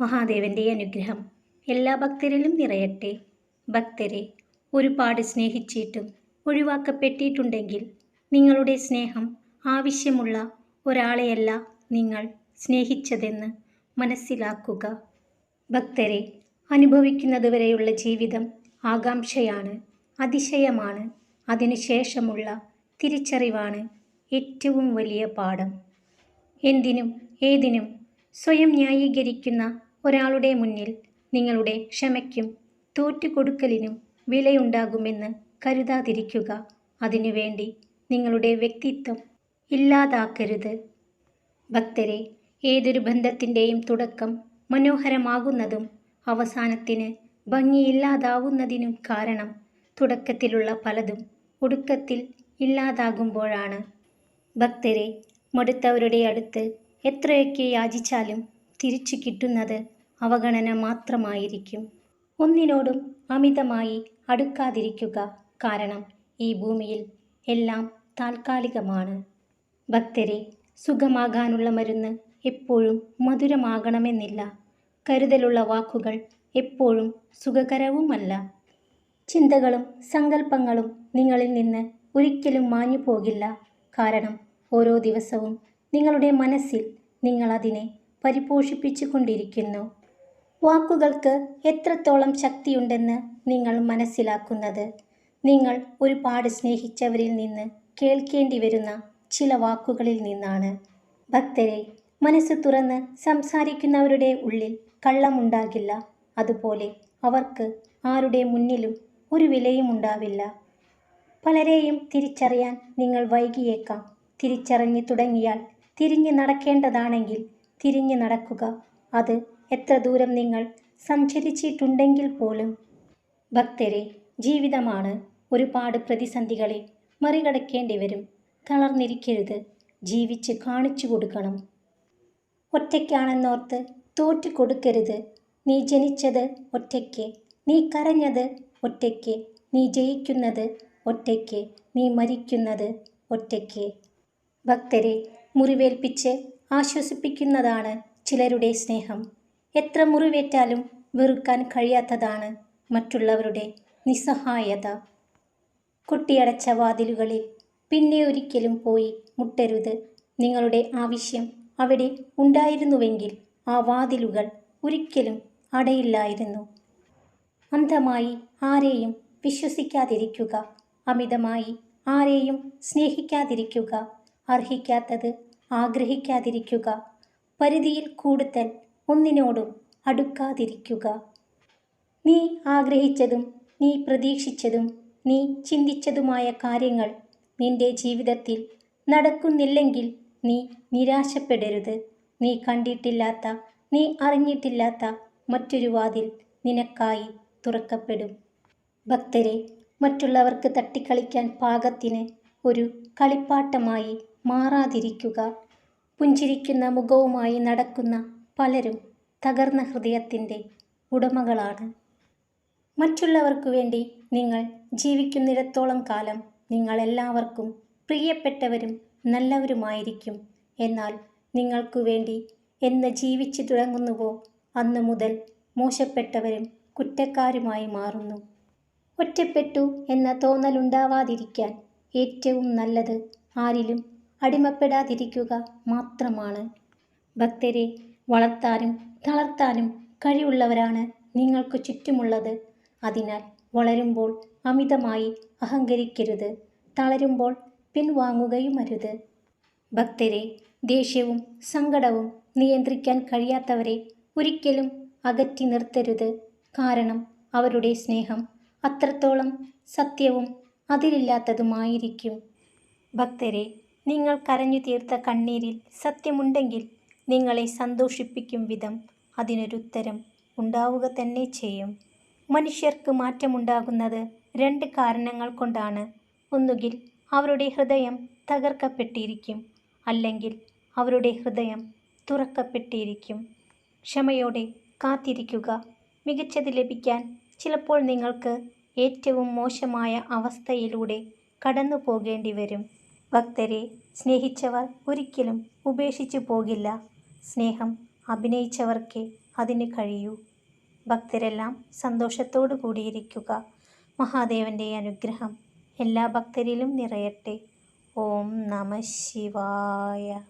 മഹാദേവന്റെ അനുഗ്രഹം എല്ലാ ഭക്തരിലും നിറയട്ടെ. ഭക്തരെ ഒരുപാട് സ്നേഹിച്ചിട്ടും ഒഴിവാക്കപ്പെട്ടിട്ടുണ്ടെങ്കിൽ നിങ്ങളുടെ സ്നേഹം ആവശ്യമുള്ള ഒരാളെയല്ല നിങ്ങൾ സ്നേഹിച്ചതെന്ന് മനസ്സിലാക്കുക. ഭക്തരെ അനുഭവിക്കുന്നതുവരെയുള്ള ജീവിതം ആകാംക്ഷയാണ് അതിശയമാണ് അതിനുശേഷമുള്ള തിരിച്ചറിവാണ് ഏറ്റവും വലിയ പാഠം. എന്തിനും ഏതിനും സ്വയം ന്യായീകരിക്കുന്ന ഒരാളുടെ മുന്നിൽ നിങ്ങളുടെ ക്ഷമയ്ക്കും തോറ്റുകൊടുക്കലിനും വിലയുണ്ടാകുമെന്ന് കരുതാതിരിക്കുക. അതിനുവേണ്ടി നിങ്ങളുടെ വ്യക്തിത്വം ഇല്ലാതാക്കരുത്. ഭക്തരെ ഏതൊരു ബന്ധത്തിന്റെയും തുടക്കം മനോഹരമാകുന്നതും അവസാനത്തിന് ഭംഗിയില്ലാതാവുന്നതിനും കാരണം തുടക്കത്തിലുള്ള പലതും ഒടുക്കത്തിൽ ഇല്ലാതാകുമ്പോഴാണ്. ഭക്തരെ മടുത്തവരുടെ അടുത്ത് എത്രയൊക്കെ യാചിച്ചാലും തിരിച്ചു കിട്ടുന്നത് അവഗണന മാത്രമായിരിക്കും. ഒന്നിനോടും അമിതമായി അടുക്കാതിരിക്കുക കാരണം ഈ ഭൂമിയിൽ എല്ലാം താൽക്കാലികമാണ്. ഭക്തരെ സുഖമാകാനുള്ള മരുന്ന് എപ്പോഴും മധുരമാകണമെന്നില്ല. കരുതലുള്ള വാക്കുകൾ എപ്പോഴും സുഖകരവുമല്ല. ചിന്തകളും സങ്കല്പങ്ങളും നിങ്ങളിൽ നിന്ന് ഒരിക്കലും മാഞ്ഞു പോകില്ല കാരണം ഓരോ ദിവസവും നിങ്ങളുടെ മനസ്സിൽ നിങ്ങളതിനെ പരിപോഷിപ്പിച്ചു കൊണ്ടിരിക്കുന്നു വാക്കുകൾക്ക് എത്രത്തോളം ശക്തിയുണ്ടെന്ന് നിങ്ങൾ മനസ്സിലാക്കുന്നത്? നിങ്ങൾ ഒരുപാട് സ്നേഹിച്ചവരിൽ നിന്ന് കേൾക്കേണ്ടി വരുന്ന ചില വാക്കുകളിൽ നിന്നാണ്. ഭക്തരെ മനസ്സ് തുറന്ന് സംസാരിക്കുന്നവരുടെ ഉള്ളിൽ കള്ളമുണ്ടാകില്ല. അതുപോലെ അവർക്ക് ആരുടെ മുന്നിലും ഒരു വിലയും ഉണ്ടാവില്ല പലരെയും തിരിച്ചറിയാൻ നിങ്ങൾ വൈകിയേക്കാം. തിരിച്ചറിഞ്ഞു തുടങ്ങിയാൽ തിരിഞ്ഞു നടക്കേണ്ടതാണെങ്കിൽ തിരിഞ്ഞു നടക്കുക. അത് എത്ര ദൂരം നിങ്ങൾ സഞ്ചരിച്ചിട്ടുണ്ടെങ്കിൽ പോലും ഭക്തരെ ജീവിതമാണ് ഒരുപാട് പ്രതിസന്ധികളെ മറികടക്കേണ്ടി വരും തളർന്നിരിക്കരുത്. ജീവിച്ച് കാണിച്ചു കൊടുക്കണം. ഒറ്റയ്ക്കാണെന്നോർത്ത് തോറ്റു കൊടുക്കരുത്. നീ ജനിച്ചത് ഒറ്റയ്ക്ക് നീ കരഞ്ഞത് ഒറ്റയ്ക്ക് നീ ജയിക്കുന്നത് ഒറ്റയ്ക്ക് നീ മരിക്കുന്നത് ഒറ്റയ്ക്ക്. ഭക്തരെ മുറിവേൽപ്പിച്ച് ആശ്വസിപ്പിക്കുന്നതാണ് ചിലരുടെ സ്നേഹം. എത്ര മുറിവേറ്റാലും വെറുക്കാൻ കഴിയാത്തതാണ് മറ്റുള്ളവരുടെ നിസ്സഹായത. കൊട്ടിയടച്ച വാതിലുകളിൽ പിന്നെ ഒരിക്കലും പോയി മുട്ടരുത്. നിങ്ങളുടെ ആവശ്യം അവിടെ ഉണ്ടായിരുന്നുവെങ്കിൽ ആ വാതിലുകൾ ഒരിക്കലും അടയില്ലായിരുന്നു. അന്ധമായി ആരെയും വിശ്വസിക്കാതിരിക്കുക അമിതമായി ആരെയും സ്നേഹിക്കാതിരിക്കുക അർഹിക്കാത്തത് ആഗ്രഹിക്കാതിരിക്കുക പരിധിയിൽ കൂടുതൽ ഒന്നിനോടും അടുക്കാതിരിക്കുക. നീ ആഗ്രഹിച്ചതും നീ പ്രതീക്ഷിച്ചതും നീ ചിന്തിച്ചതുമായ കാര്യങ്ങൾ നിന്റെ ജീവിതത്തിൽ നടക്കുന്നില്ലെങ്കിൽ നീ നിരാശപ്പെടരുത്. നീ കണ്ടിട്ടില്ലാത്ത നീ അറിഞ്ഞിട്ടില്ലാത്ത മറ്റൊരു വാതിൽ നിനക്കായി തുറക്കപ്പെടും. ഭക്തരെ മറ്റുള്ളവർക്ക് തട്ടിക്കളിക്കാൻ പാകത്തിന് ഒരു കളിപ്പാട്ടമായി മാറാതിരിക്കുക. പുഞ്ചിരിക്കുന്ന മുഖവുമായി നടക്കുന്ന പലരും തകർന്ന ഹൃദയത്തിന്റെ ഉടമകളാണ്. മറ്റുള്ളവർക്കു വേണ്ടി നിങ്ങൾ ജീവിക്കുന്നിടത്തോളം കാലം നിങ്ങൾ എല്ലാവർക്കും പ്രിയപ്പെട്ടവരും നല്ലവരുമായിരിക്കും. എന്നാൽ നിങ്ങൾക്കു വേണ്ടി എന്ന് ജീവിച്ചു തുടങ്ങുന്നുവോ അന്നു മുതൽ മോശപ്പെട്ടവരും കുറ്റക്കാരുമായി മാറുന്നു. ഒറ്റപ്പെട്ടു എന്ന തോന്നലുണ്ടാവാതിരിക്കാൻ ഏറ്റവും നല്ലത് ആരിലും അടിമപ്പെടാതിരിക്കുക മാത്രമാണ്. ഭക്തരെ വളർത്താനും തളർത്താനും കഴിവുള്ളവരാണ് നിങ്ങൾക്ക് ചുറ്റുമുള്ളത്. അതിനാൽ വളരുമ്പോൾ അമിതമായി അഹങ്കരിക്കരുത്. തളരുമ്പോൾ പിൻവാങ്ങുകയുമരുത്. ഭക്തരെ ദേഷ്യവും സങ്കടവും നിയന്ത്രിക്കാൻ കഴിയാത്തവരെ ഒരിക്കലും അകറ്റി നിർത്തരുത്. കാരണം അവരുടെ സ്നേഹം അത്രത്തോളം സത്യവും അതിരില്ലാത്തതുമായിരിക്കും ഭക്തരെ നിങ്ങൾ കരഞ്ഞു തീർത്ത കണ്ണീരിൽ സത്യമുണ്ടെങ്കിൽ നിങ്ങളെ സന്തോഷിപ്പിക്കും വിധം അതിനൊരുത്തരം ഉണ്ടാവുക തന്നെ ചെയ്യും. മനുഷ്യർക്ക് മാറ്റമുണ്ടാകുന്നത് രണ്ട് കാരണങ്ങൾ കൊണ്ടാണ്. ഒന്നുകിൽ അവരുടെ ഹൃദയം തകർക്കപ്പെട്ടിരിക്കും അല്ലെങ്കിൽ അവരുടെ ഹൃദയം തുറക്കപ്പെട്ടിരിക്കും. ക്ഷമയോടെ കാത്തിരിക്കുക. മികച്ചത് ലഭിക്കാൻ ചിലപ്പോൾ നിങ്ങൾക്ക് ഏറ്റവും മോശമായ അവസ്ഥയിലൂടെ കടന്നു പോകേണ്ടി വരും ഭക്തരെ സ്നേഹിച്ചവർ ഒരിക്കലും ഉപേക്ഷിച്ചു പോകില്ല. സ്നേഹം അഭിനയിച്ചവർക്കേ അതിന് കഴിയൂ. ഭക്തരെല്ലാം സന്തോഷത്തോടു കൂടിയിരിക്കുക. മഹാദേവന്റെ അനുഗ്രഹം എല്ലാ ഭക്തരിലും നിറയട്ടെ. ഓം നമഃശിവായ